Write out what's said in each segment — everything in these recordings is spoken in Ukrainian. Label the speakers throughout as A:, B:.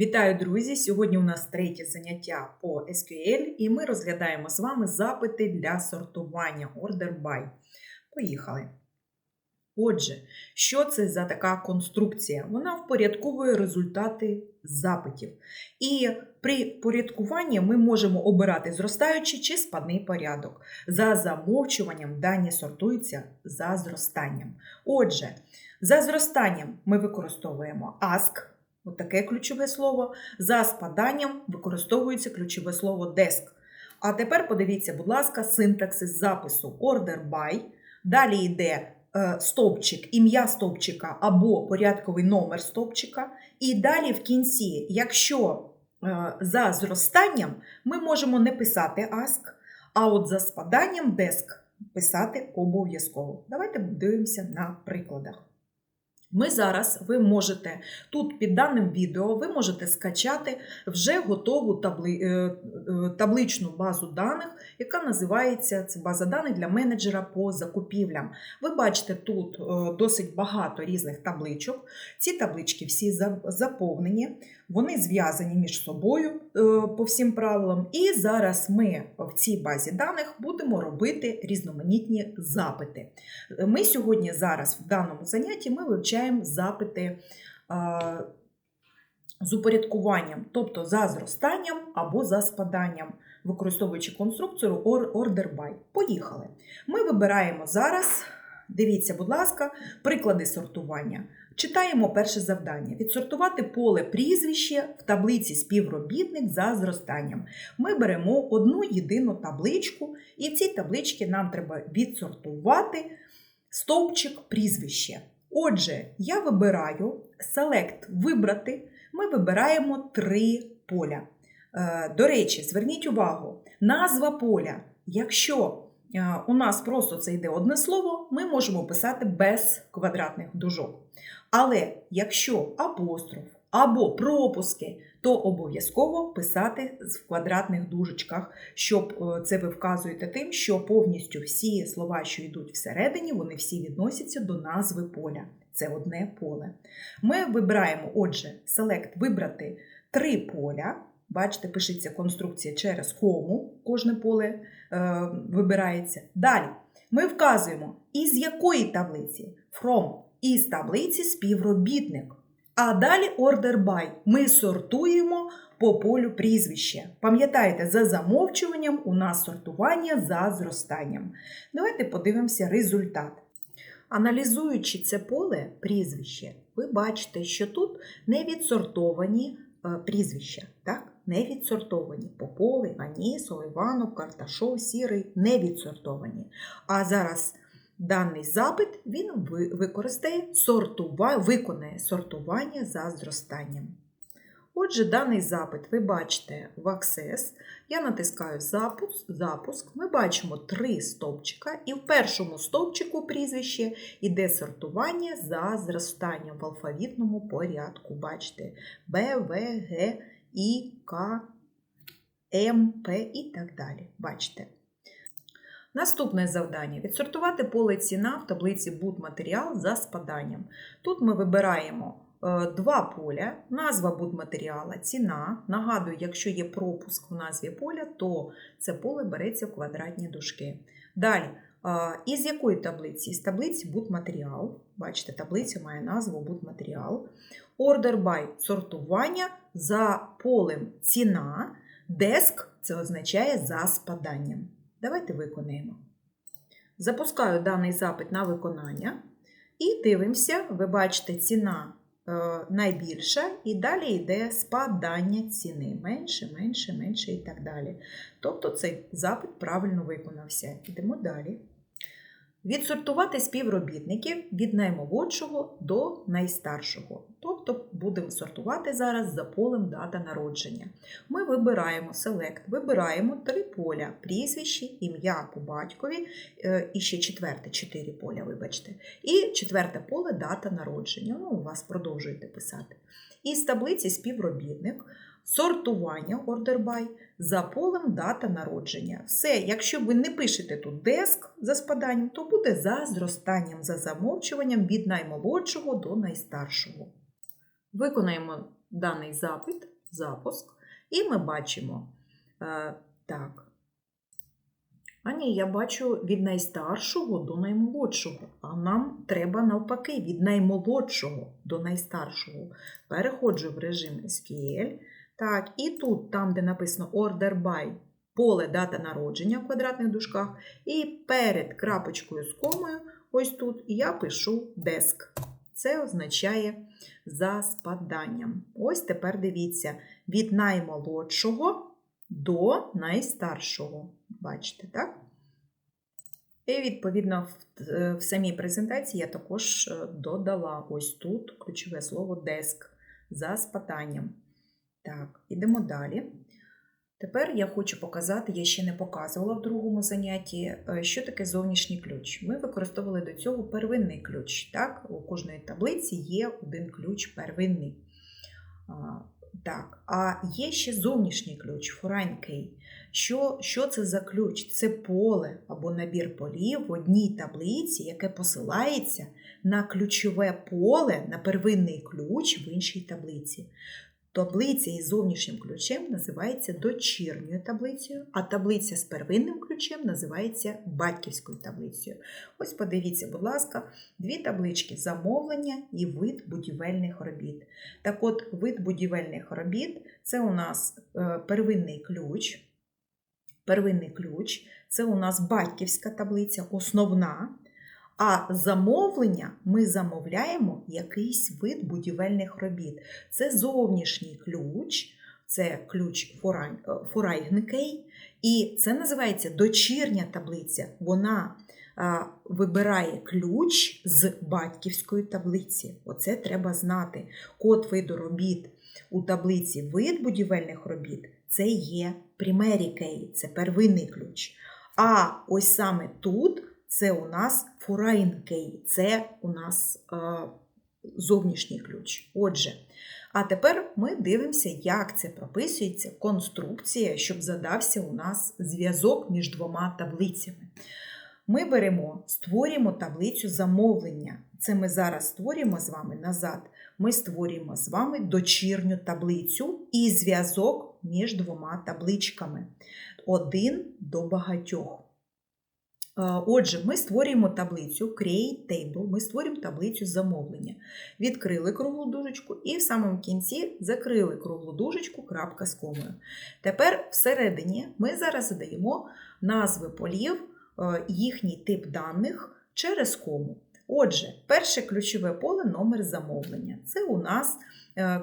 A: Вітаю, друзі! Сьогодні у нас третє заняття по SQL, і ми розглядаємо з вами запити для сортування Order by. Поїхали. Отже, що це за така конструкція? Вона впорядковує результати запитів. І при порядкуванні ми можемо обирати зростаючий чи спадний порядок. За замовчуванням дані сортуються за зростанням. Отже, за зростанням ми використовуємо ask. Отаке ключове слово. За спаданням використовується ключове слово desk. А тепер подивіться, будь ласка, синтаксис запису order by. Далі йде е, стовпчик, ім'я стовпчика або порядковий номер стовпчика. І далі в кінці, якщо е, за зростанням, ми можемо не писати ask, а от за спаданням desk писати обов'язково. Давайте дивимося на прикладах. Ми зараз, ви можете тут під даним відео, ви можете скачати вже готову табли, е, е, табличну базу даних, яка називається це база даних для менеджера по закупівлям. Ви бачите тут е, досить багато різних табличок. Ці таблички всі заповнені, вони зв'язані між собою е, по всім правилам. І зараз ми в цій базі даних будемо робити різноманітні запити. Ми сьогодні зараз в даному занятті ми вивчаємо запити з упорядкуванням, тобто за зростанням або за спаданням, використовуючи конструкцію or- order by. Поїхали. Ми вибираємо зараз, дивіться, будь ласка, приклади сортування. Читаємо перше завдання: відсортувати поле прізвище в таблиці співробітник за зростанням. Ми беремо одну єдину табличку, і в цій табличці нам треба відсортувати стовпчик прізвище. Отже, я вибираю Select вибрати. Ми вибираємо три поля. Е, До речі, зверніть увагу, назва поля. Якщо у нас просто це йде одне слово, ми можемо писати без квадратних дужок. Але якщо апостроф або пропуски, то обов'язково писати в квадратних дужечках, щоб е, це ви вказуєте тим, що повністю всі слова, що йдуть всередині, вони всі відносяться до назви поля. Це одне поле. Ми вибираємо, отже, Select вибрати три поля. Бачите, пишеться конструкція через кому, кожне поле е, вибирається. Далі ми вказуємо, із якої таблиці? From. Із таблиці співробітник. А далі order by. Ми сортуємо по полю прізвище. Пам'ятаєте, за замовчуванням у нас сортування за зростанням. Давайте подивимося результат. Аналізуючи це поле прізвище, ви бачите, що тут не відсортовані е, прізвища. Так? Не відсортовані. Поповий, Анісов, Іванов, Карташов, Сірий не відсортовані. А зараз даний запит він використає сортува... виконає сортування за зростанням. Отже, даний запит ви бачите в Access. Я натискаю запуск, запуск. Ми бачимо три стовпчика, і в першому стовпчику прізвище йде сортування за зростанням в алфавітному порядку. Бачите, Б, В, Г, І, К, М, П і так далі. Бачите. Наступне завдання відсортувати поле ціна в таблиці будматеріал за спаданням. Тут ми вибираємо е, два поля, назва будматеріала, ціна. Нагадую, якщо є пропуск в назві поля, то це поле береться в квадратні дужки. Далі, е, із якої таблиці? Із таблиці будматеріал. Бачите, таблиця має назву будматеріал. Order by сортування за полем ціна. Деск це означає за спаданням. Давайте виконаємо. Запускаю даний запит на виконання і дивимося, ви бачите, ціна е, найбільша, і далі йде спадання ціни. Менше, менше, менше і так далі. Тобто цей запит правильно виконався. Йдемо далі. Відсортувати співробітників від наймолодшого до найстаршого. Тобто будемо сортувати зараз за полем дата народження. Ми вибираємо Select, вибираємо три поля: прізвище, ім'я по батькові е, і ще четверте, чотири поля, вибачте. І четверте поле дата народження. Ну, у вас продовжуєте писати. І з таблиці співробітник. Сортування by за полем дата народження. Все, якщо ви не пишете тут деск за спаданням, то буде за зростанням, за замовчуванням від наймолодшого до найстаршого. Виконаємо даний запит запуск, і ми бачимо. е, Так. А ні, я бачу від найстаршого до наймолодшого. А нам треба навпаки від наймолодшого до найстаршого. Переходжу в режим SQL. Так, і тут, там, де написано Order by, поле дата народження в квадратних дужках, і перед крапочкою з комою, ось тут, я пишу desk. Це означає за спаданням. Ось тепер дивіться, від наймолодшого до найстаршого. Бачите, так? І, відповідно, в, е, самій презентації я також е, додала ось тут ключове слово desk за спаданням. Так, ідемо далі. Тепер я хочу показати, я ще не показувала в другому занятті, е, що таке зовнішній ключ. Ми використовували до цього первинний ключ. Так? У кожної таблиці є один ключ первинний. Так, а є ще зовнішній ключ, foreign key. Що, що це за ключ? Це поле або набір полів в одній таблиці, яке посилається на ключове поле, на первинний ключ в іншій таблиці. Таблиця із зовнішнім ключем називається дочірньою таблицею, а таблиця з первинним ключем називається батьківською таблицею. Ось подивіться, будь ласка, дві таблички замовлення і вид будівельних робіт. Так от, вид будівельних робіт це у нас е, первинний ключ. Первинний ключ це у нас батьківська таблиця, основна. А замовлення ми замовляємо якийсь вид будівельних робіт. Це зовнішній ключ, це ключ фурайгникей, і це називається дочірня таблиця. Вона вибирає ключ з батьківської таблиці. Оце треба знати. Код виду робіт у таблиці вид будівельних робіт це є key, це первинний ключ. А ось саме тут це у нас foreign key, це у нас е, зовнішній ключ. Отже, а тепер ми дивимося, як це прописується конструкція, щоб задався у нас зв'язок між двома таблицями. Ми беремо, створюємо таблицю замовлення. Це ми зараз створюємо з вами назад. Ми створюємо з вами дочірню таблицю і зв'язок між двома табличками. Один до багатьох. Отже, ми створюємо таблицю Create Table, ми створюємо таблицю замовлення. Відкрили круглу дужечку і в самому кінці закрили круглу дужечку крапка з комою. Тепер всередині ми зараз задаємо назви полів, їхній тип даних через кому. Отже, перше ключове поле номер замовлення. Це у нас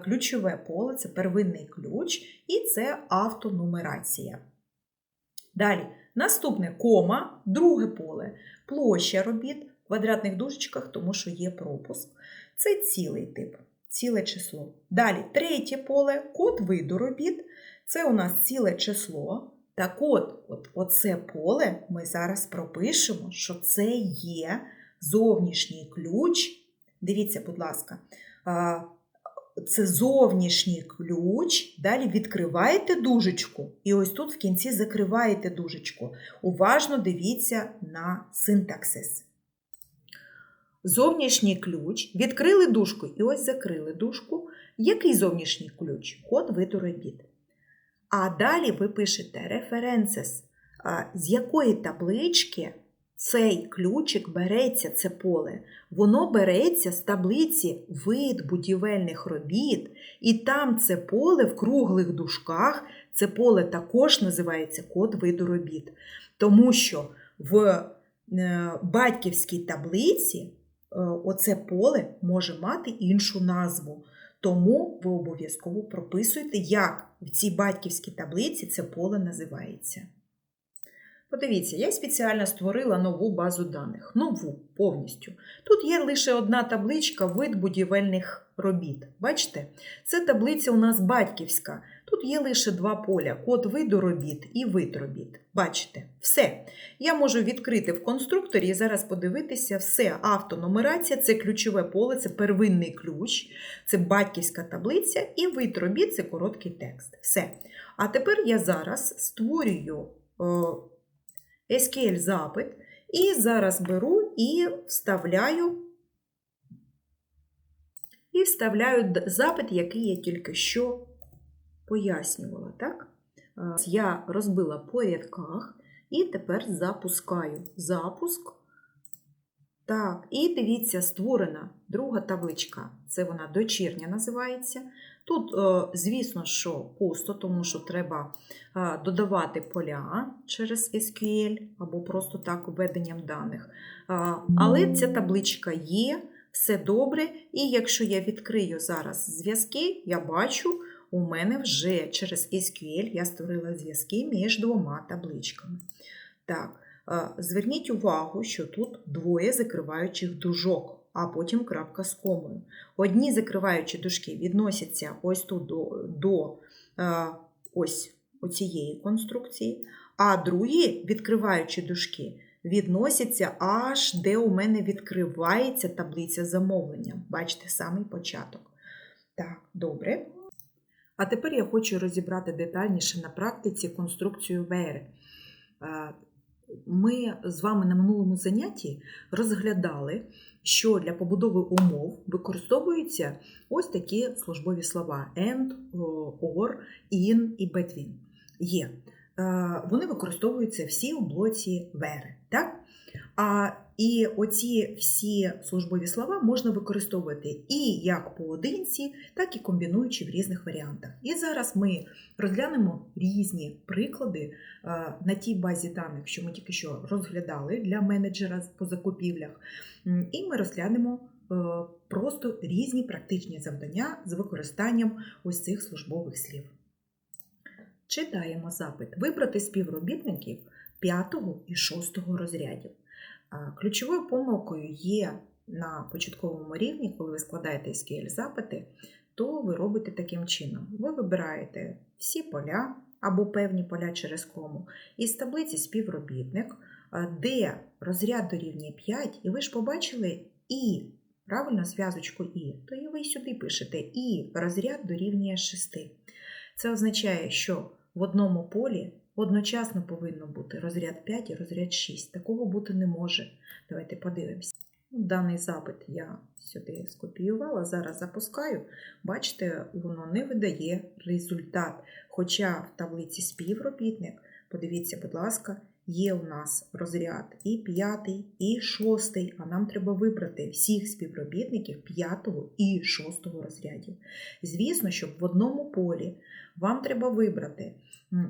A: ключове поле, це первинний ключ, і це автонумерація. Далі, наступне кома, друге поле, площа робіт в квадратних дужечках, тому що є пропуск. Це цілий тип, ціле число. Далі, третє поле, код виду робіт. Це у нас ціле число. Так от, от оце поле ми зараз пропишемо, що це є зовнішній ключ. Дивіться, будь ласка, це зовнішній ключ. Далі відкриваєте дужечку, і ось тут в кінці закриваєте дужечку. Уважно дивіться на синтаксис. Зовнішній ключ. Відкрили дужку і ось закрили дужку. Який зовнішній ключ? Код виду робіт. А далі ви пишете references, з якої таблички цей ключик береться, це поле, воно береться з таблиці вид будівельних робіт, і там це поле в круглих дужках, це поле також називається код виду робіт. Тому що в е, батьківській таблиці е, оце поле може мати іншу назву. Тому ви обов'язково прописуєте, як в цій батьківській таблиці це поле називається. Подивіться, я спеціально створила нову базу даних. Нову повністю. Тут є лише одна табличка вид будівельних робіт. Бачите? Це таблиця у нас батьківська. Тут є лише два поля: код виду робіт і вид робіт. Бачите? Все. Я можу відкрити в конструкторі і зараз подивитися, все, автонумерація це ключове поле, це первинний ключ, це батьківська таблиця, і вид робіт це короткий текст. Все. А тепер я зараз створюю. SQL запит. І зараз беру і вставляю і вставляю запит, який я тільки що пояснювала, так? Я розбила по рядках і тепер запускаю. Запуск. Так, і дивіться, створена друга табличка. Це вона дочірня називається. Тут, е, звісно, що пусто, тому що треба е, додавати поля через SQL або просто так введенням даних. Е, Але ця табличка є, все добре. І якщо я відкрию зараз зв'язки, я бачу, у мене вже через SQL я створила зв'язки між двома табличками. Так, зверніть увагу, що тут двоє закриваючих дужок, а потім крапка з комою. Одні закриваючі дужки відносяться ось тут до, до е, ось цієї конструкції, а другі відкриваючі дужки відносяться аж де у мене відкривається таблиця замовлення. Бачите, самий початок. Так, добре. А тепер я хочу розібрати детальніше на практиці конструкцію вери. Е, Ми з вами на минулому занятті розглядали, що для побудови умов використовуються ось такі службові слова and, or, in і between. Є. Е, Вони використовуються всі у блоці вери. Так? А, і оці всі службові слова можна використовувати і як поодинці, так і комбінуючи в різних варіантах. І зараз ми розглянемо різні приклади на тій базі даних, що ми тільки що розглядали для менеджера по закупівлях. І ми розглянемо е, просто різні практичні завдання з використанням ось цих службових слів. Читаємо запит. Вибрати співробітників 5 і 6 розрядів. А, Ключовою помилкою є на початковому рівні, коли ви складаєте SQL-запити, то ви робите таким чином. Ви вибираєте всі поля або певні поля через кому із таблиці співробітник, де розряд дорівнює 5, і ви ж побачили і, правильно, зв'язочку І, то і ви сюди пишете і розряд дорівнює 6. Це означає, що в одному полі одночасно повинно бути розряд 5 і розряд 6. Такого бути не може. Давайте подивимося. Ну, Даний запит я сюди скопіювала, зараз запускаю. Бачите, воно не видає результат. Хоча в таблиці співробітник, подивіться, будь ласка, є у нас розряд і п'ятий, і шостий, а нам треба вибрати всіх співробітників п'ятого і шостого розрядів. Звісно, щоб в одному полі вам треба вибрати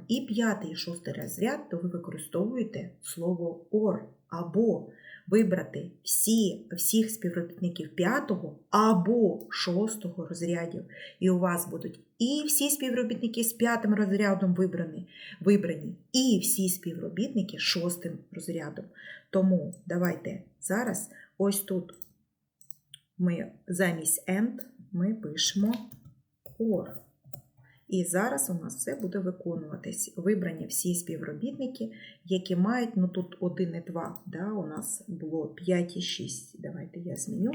A: і п'ятий, і шостий розряд, то ви використовуєте слово OR або вибрати всі, всіх співробітників п'ятого або шостого розрядів. І у вас будуть і всі співробітники з п'ятим розрядом вибрані, вибрані, і всі співробітники з шостим розрядом. Тому давайте зараз ось тут ми замість end ми пишемо OR. І зараз у нас все буде виконуватись. Вибрані всі співробітники, які мають, ну тут 1 і 2, да, у нас було 5 і 6. Давайте я зміню,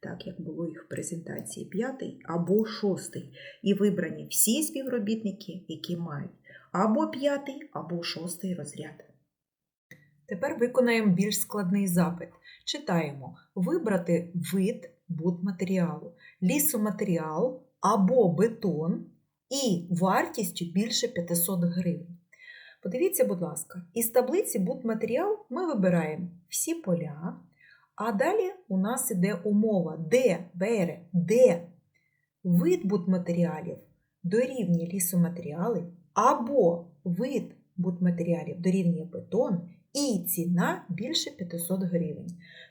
A: так як було їх в презентації 5 або 6. І вибрані всі співробітники, які мають або 5, або 6 розряд. Тепер виконаємо більш складний запит. Читаємо: вибрати вид будматеріалу, лісоматеріал або бетон і вартістю більше 500 гривень. Подивіться, будь ласка, із таблиці будматеріал ми вибираємо всі поля, а далі у нас іде умова, де бере, де вид будматеріалів дорівнює лісоматеріали, або вид будматеріалів дорівнює бетон, і ціна більше 500 гривень.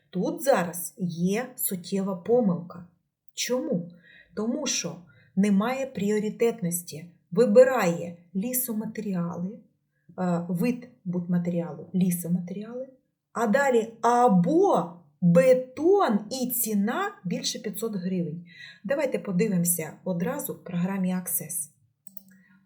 A: Тут зараз є суттєва помилка. Чому? Тому що немає пріоритетності. Вибирає лісоматеріали, е, вид будматеріалу лісоматеріали, а далі або бетон і ціна більше 500 гривень. Давайте подивимося одразу в програмі Access.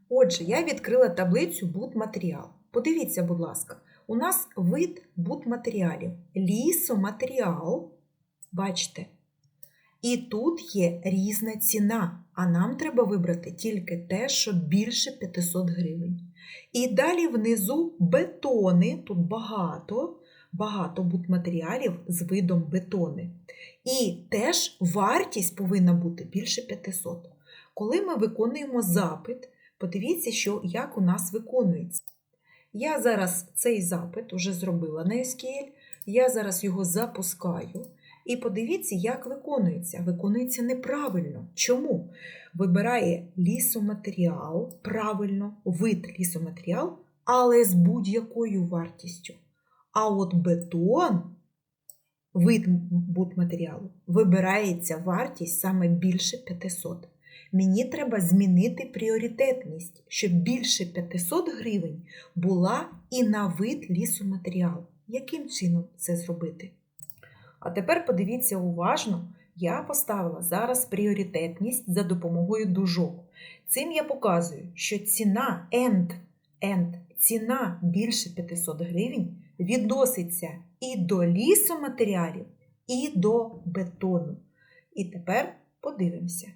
A: Отже, я відкрила таблицю будматеріал. Подивіться, будь ласка, у нас вид будматеріалів. Лісоматеріал, бачите, і тут є різна ціна, а нам треба вибрати тільки те, що більше 500 гривень. І далі внизу бетони, тут багато, багато будматеріалів з видом бетони. І теж вартість повинна бути більше 500. Коли ми виконуємо запит, подивіться, що, як у нас виконується. Я зараз цей запит уже зробила на SQL, я зараз його запускаю. І подивіться, як виконується. Виконується неправильно. Чому? Вибирає лісоматеріал, правильно, вид лісоматеріал, але з будь-якою вартістю. А от бетон, вид будматеріалу, вибирається вартість саме більше 500. Мені треба змінити пріоритетність, щоб більше 500 гривень була і на вид лісоматеріалу. Яким чином це зробити? А тепер подивіться уважно, я поставила зараз пріоритетність за допомогою дужок. Цим я показую, що ціна end, end, ціна більше 500 гривень відноситься і до лісоматеріалів, і до бетону. І тепер подивимося.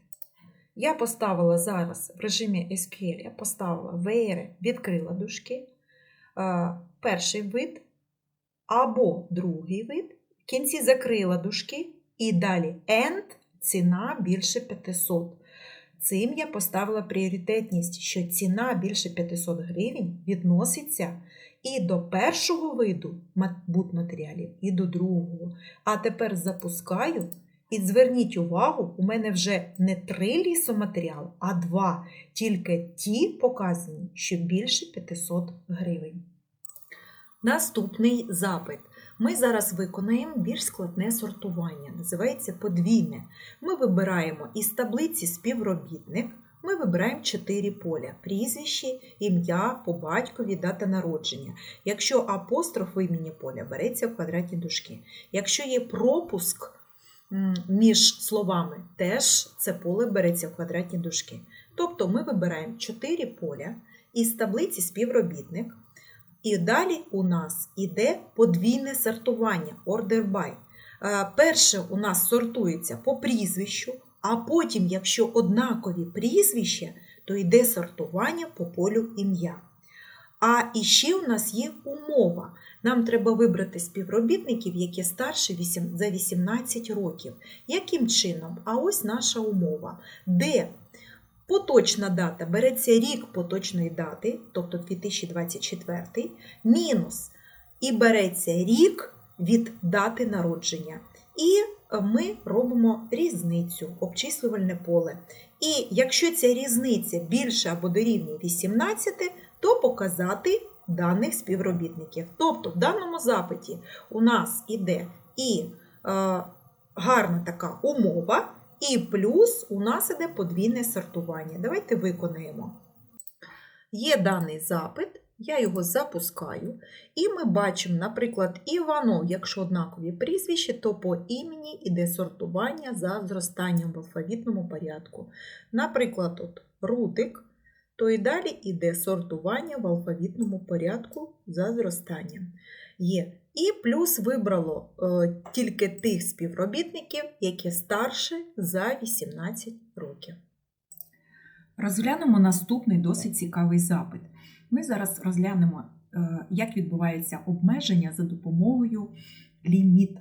A: Я поставила зараз в режимі SQL, я поставила where, відкрила дужки, перший вид або другий вид. В кінці закрила дужки і далі end ціна більше 500. Цим я поставила пріоритетність, що ціна більше 500 гривень відноситься і до першого виду будматеріалів, і до другого. А тепер запускаю. І зверніть увагу, у мене вже не три лісоматеріали, а два. Тільки ті показані, що більше 500 гривень. Наступний запит. Ми зараз виконаємо більш складне сортування, називається подвійне. Ми вибираємо із таблиці співробітник, ми вибираємо 4 поля: прізвище, ім'я, по батькові, дата народження. Якщо апостроф в імені поля береться в квадратні дужки. Якщо є пропуск між словами, теж це поле береться в квадратні дужки. Тобто ми вибираємо 4 поля із таблиці співробітник. І далі у нас іде подвійне сортування by. Е, перше у нас сортується по прізвищу, а потім, якщо однакові прізвища, то йде сортування по полю ім'я. А іще у нас є умова. Нам треба вибрати співробітників, які старші за 18 років. Яким чином? А ось наша умова, де Поточна дата береться рік поточної дати, тобто 2024, мінус і береться рік від дати народження. І ми робимо різницю, обчислювальне поле. І якщо ця різниця більша або дорівнює 18, то показати даних співробітників. Тобто, в даному запиті у нас іде і е, гарна така умова. І плюс у нас іде подвійне сортування. Давайте виконаємо. Є даний запит, я його запускаю, і ми бачимо, наприклад, Іванов, якщо однакові прізвища, то по імені йде сортування за зростанням в алфавітному порядку. Наприклад, от Рудик, то і далі йде сортування в алфавітному порядку за зростанням. Є і плюс вибрало е, тільки тих співробітників, які старше за 18 років. Розглянемо наступний досить цікавий запит. Ми зараз розглянемо, е, як відбувається обмеження за допомогою ліміт.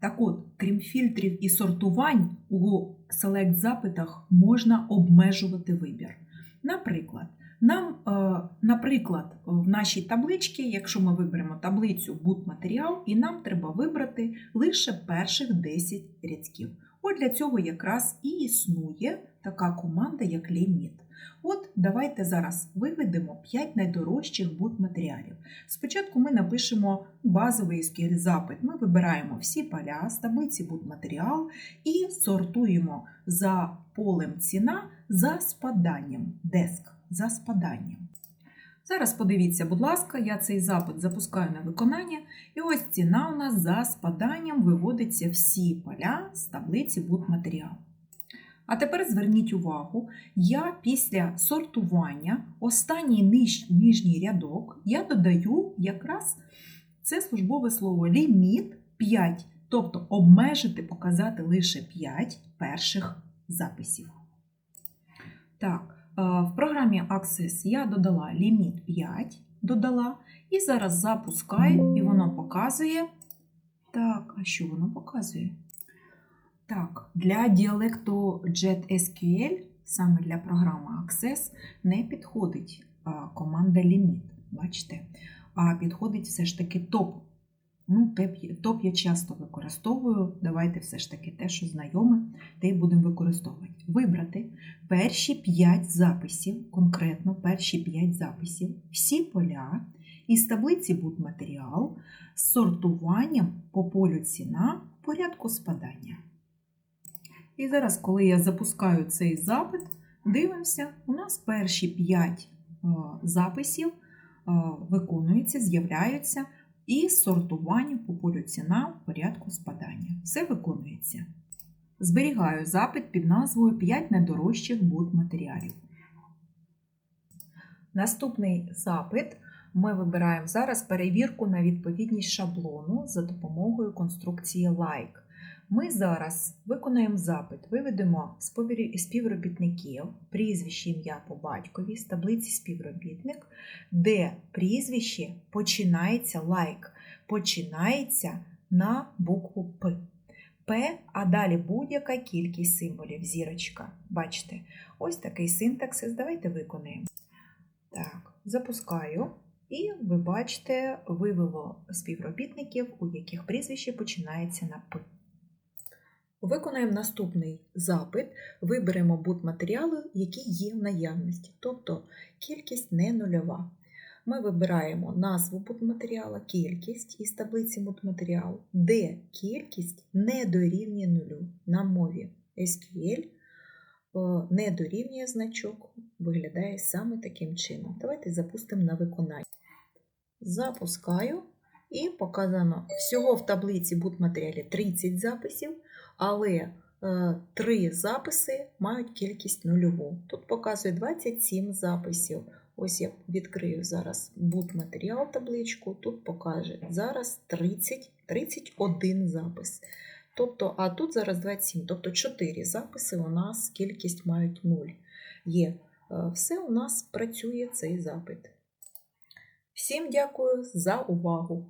A: Так от, крім фільтрів і сортувань, у селект-запитах можна обмежувати вибір. Наприклад, нам, е, наприклад, в нашій табличці, якщо ми виберемо таблицю будматеріал, і нам треба вибрати лише перших 10 рядків. От для цього якраз і існує така команда, як ліміт. От давайте зараз виведемо 5 найдорожчих будматеріалів. Спочатку ми напишемо базовий SQL запит. Ми вибираємо всі поля з таблиці будматеріал і сортуємо за полем ціна за спаданням деск за спаданням. Зараз подивіться, будь ласка, я цей запит запускаю на виконання, і ось ціна у нас за спаданням виводиться всі поля з таблиці будматеріал. А тепер зверніть увагу, я після сортування останній ниж, нижній рядок я додаю якраз це службове слово ліміт 5, тобто обмежити, показати лише 5 перших записів. Так, в програмі Access я додала ліміт 5, додала, і зараз запускаю, і воно показує. Так, а що воно показує? Так, для діалекту JetSQL Саме для програми Access не підходить команда Limit, бачите? А підходить все ж таки топ. Ну, топ я часто використовую. Давайте все ж таки те, що знайоме, те й будемо використовувати. Вибрати перші 5 записів, конкретно перші 5 записів, всі поля із таблиці будматеріал з сортуванням по полю ціна в порядку спадання. І зараз, коли я запускаю цей запит, дивимося, у нас перші 5 записів е, виконуються, з'являються і сортування по полю ціна в порядку спадання. Все виконується. Зберігаю запит під назвою 5 найдорожчих будматеріалів. Наступний запит ми вибираємо зараз перевірку на відповідність шаблону за допомогою конструкції like. Ми зараз виконаємо запит, виведемо співробітників, прізвище ім'я по батькові з таблиці співробітник, де прізвище починається лайк, починається на букву П. П, а далі будь-яка кількість символів, зірочка. Бачите, ось такий синтаксис. Давайте виконаємо. Так, запускаю. І ви бачите, вивело співробітників, у яких прізвище починається на П. Виконаємо наступний запит, виберемо будматеріали, які є в наявності, тобто кількість не нульова. Ми вибираємо назву будматеріала, кількість із таблиці будматеріалу, де кількість не дорівнює нулю на мові SQL. е, Не дорівнює значок, виглядає саме таким чином. Давайте запустимо на виконання. Запускаю і показано всього в таблиці будматеріалі 30 записів, але е, 3 записи мають кількість нульову. Тут показує 27 записів. Ось я відкрию зараз будматеріал табличку, тут покаже зараз 30, 31 запис. Тобто, а тут зараз 27, тобто 4 записи у нас кількість мають 0. Є. Е, Все у нас працює цей запит. Всім дякую за увагу!